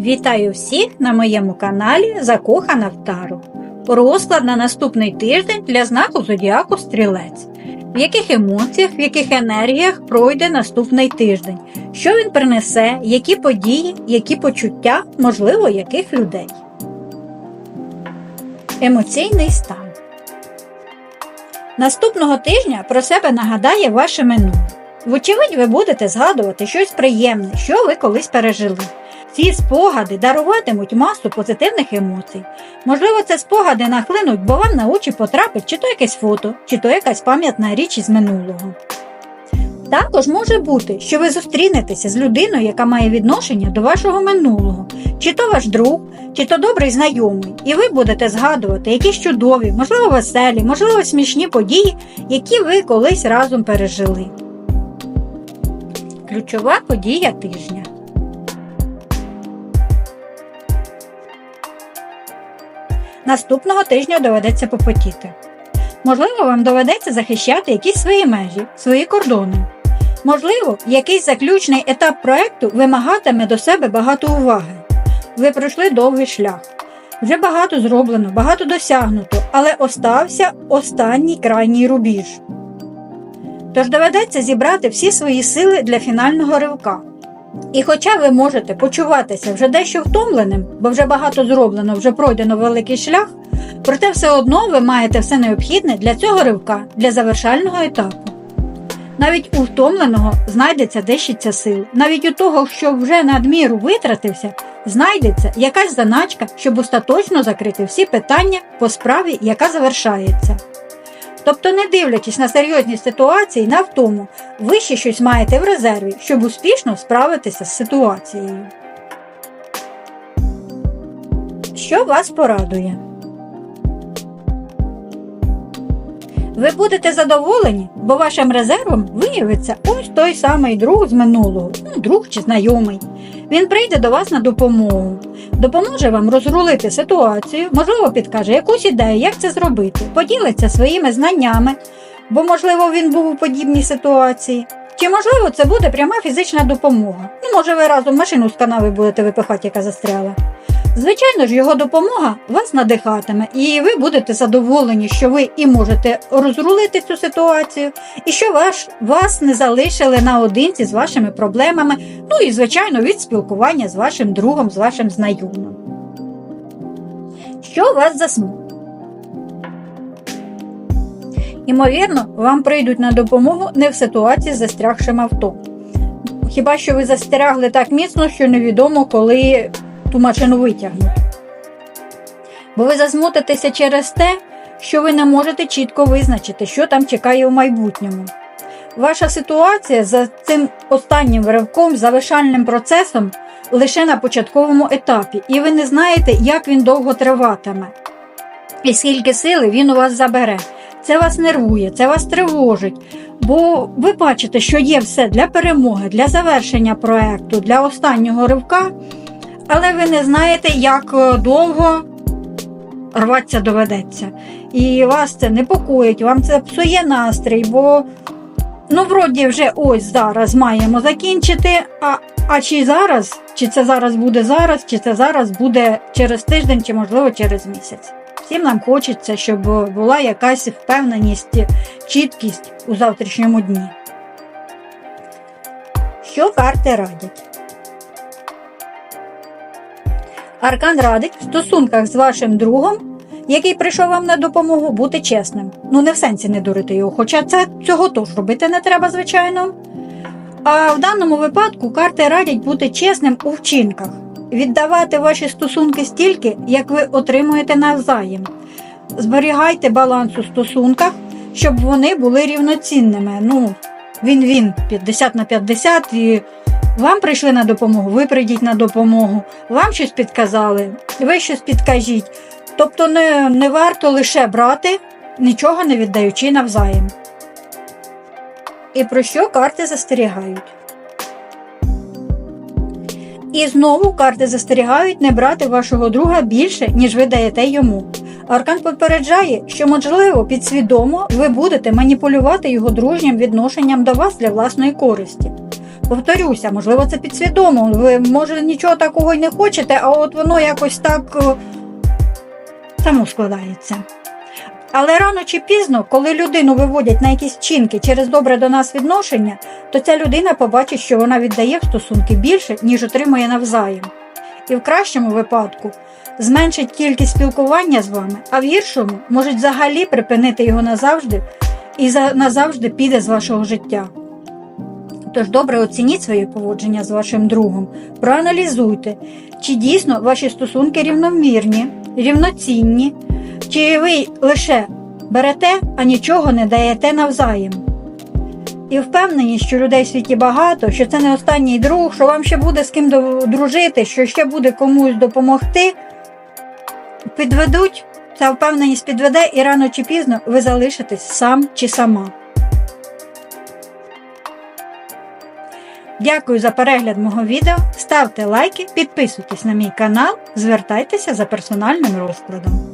Вітаю всіх на моєму каналі Закохана в Тару. Розклад на наступний тиждень для знаку Зодіаку Стрілець. В яких емоціях, в яких енергіях пройде наступний тиждень, що він принесе, які події, які почуття, можливо, яких людей. Емоційний стан. Наступного тижня про себе нагадає ваше минуле. Вочевидь, ви будете згадувати щось приємне, що ви колись пережили. Ці спогади даруватимуть масу позитивних емоцій. Можливо, це спогади нахлинуть, бо вам на очі потрапить чи то якесь фото, чи то якась пам'ятна річ із минулого. Також може бути, що ви зустрінетеся з людиною, яка має відношення до вашого минулого, чи то ваш друг, чи то добрий знайомий, і ви будете згадувати якісь чудові, можливо, веселі, можливо, смішні події, які ви колись разом пережили. Ключова подія тижня. Наступного тижня доведеться попотіти. Можливо, вам доведеться захищати якісь свої межі, свої кордони. Можливо, якийсь заключний етап проекту вимагатиме до себе багато уваги. Ви пройшли довгий шлях. Вже багато зроблено, багато досягнуто, але остався останній крайній рубіж. Тож доведеться зібрати всі свої сили для фінального ривка. І хоча ви можете почуватися вже дещо втомленим, бо вже багато зроблено, вже пройдено великий шлях, проте все одно ви маєте все необхідне для цього ривка, для завершального етапу. Навіть у втомленого знайдеться дещиця сил, навіть у того, що вже надміру витратився, знайдеться якась заначка, щоб остаточно закрити всі питання по справі, яка завершається. Тобто, не дивлячись на серйозні ситуації, на втому, ви ще щось маєте в резерві, щоб успішно справитися з ситуацією. Що вас порадує? Ви будете задоволені, бо вашим резервом виявиться ось той самий друг з минулого, ну, друг чи знайомий. Він прийде до вас на допомогу, допоможе вам розрулити ситуацію, можливо, підкаже якусь ідею, як це зробити, поділиться своїми знаннями, бо, можливо, він був у подібній ситуації. Чи, можливо, це буде пряма фізична допомога. Ну, може, ви разом машину з канави будете випихати, яка застряла. Звичайно ж, його допомога вас надихатиме, і ви будете задоволені, що ви і можете розрулити цю ситуацію, і що ваш, вас не залишили наодинці з вашими проблемами, ну і, звичайно, від спілкування з вашим другом, з вашим знайомим. Що вас засмутить? Імовірно, вам прийдуть на допомогу не в ситуації з застрягшим авто. Хіба що ви застрягли так міцно, що невідомо, коли ту машину витягнути. Бо ви засмутитеся через те, що ви не можете чітко визначити, що там чекає у майбутньому. Ваша ситуація за цим останнім ривком, завершальним процесом лише на початковому етапі, і ви не знаєте, як він довго триватиме, і скільки сили він у вас забере. Це вас нервує, це вас тривожить, бо ви бачите, що є все для перемоги, для завершення проекту, для останнього ривка, але ви не знаєте, як е, довго рватися доведеться. І вас це непокоїть, вам це псує настрій, бо ну, вроді вже ось зараз маємо закінчити. А, а чи зараз, чи це зараз буде зараз, чи це зараз буде через тиждень, чи можливо через місяць. Всім нам хочеться, щоб була якась впевненість, чіткість у завтрашньому дні. Що карти радять? Аркан радить в стосунках з вашим другом, який прийшов вам на допомогу, бути чесним. Ну, не в сенсі не дурити його, хоча це цього теж робити не треба, звичайно. А в даному випадку карти радять бути чесним у вчинках, віддавати ваші стосунки стільки, як ви отримуєте навзаєм. Зберігайте баланс у стосунках, щоб вони були рівноцінними. Ну, він-він 50 на 50 і вам прийшли на допомогу, ви прийдіть на допомогу, вам щось підказали, ви щось підкажіть. Тобто не, не варто лише брати, нічого не віддаючи навзаєм. І про що карти застерігають? І знову карти застерігають не брати вашого друга більше, ніж ви даєте йому. Аркан попереджає, що, можливо, підсвідомо ви будете маніпулювати його дружнім відношенням до вас для власної користі. Повторюся, можливо, це підсвідомо. Ви може нічого такого й не хочете, а от воно якось так е, само складається. Але рано чи пізно, коли людину виводять на якісь вчинки через добре до нас відношення, то ця людина побачить, що вона віддає в стосунки більше, ніж отримує навзаєм. І в кращому випадку зменшить кількість спілкування з вами, а в гіршому можуть взагалі припинити його назавжди і назавжди піде з вашого життя. Тож добре оцініть своє поводження з вашим другом, проаналізуйте, чи дійсно ваші стосунки рівномірні, рівноцінні, чи ви лише берете, а нічого не даєте навзаєм. І впевнені, що людей в світі багато, що це не останній друг, що вам ще буде з ким дружити, що ще буде комусь допомогти, підведуть, ця впевненість підведе, і рано чи пізно ви залишитесь сам чи сама. Дякую за перегляд мого відео. Ставте лайки, підписуйтесь на мій канал, звертайтеся за персональним розкладом.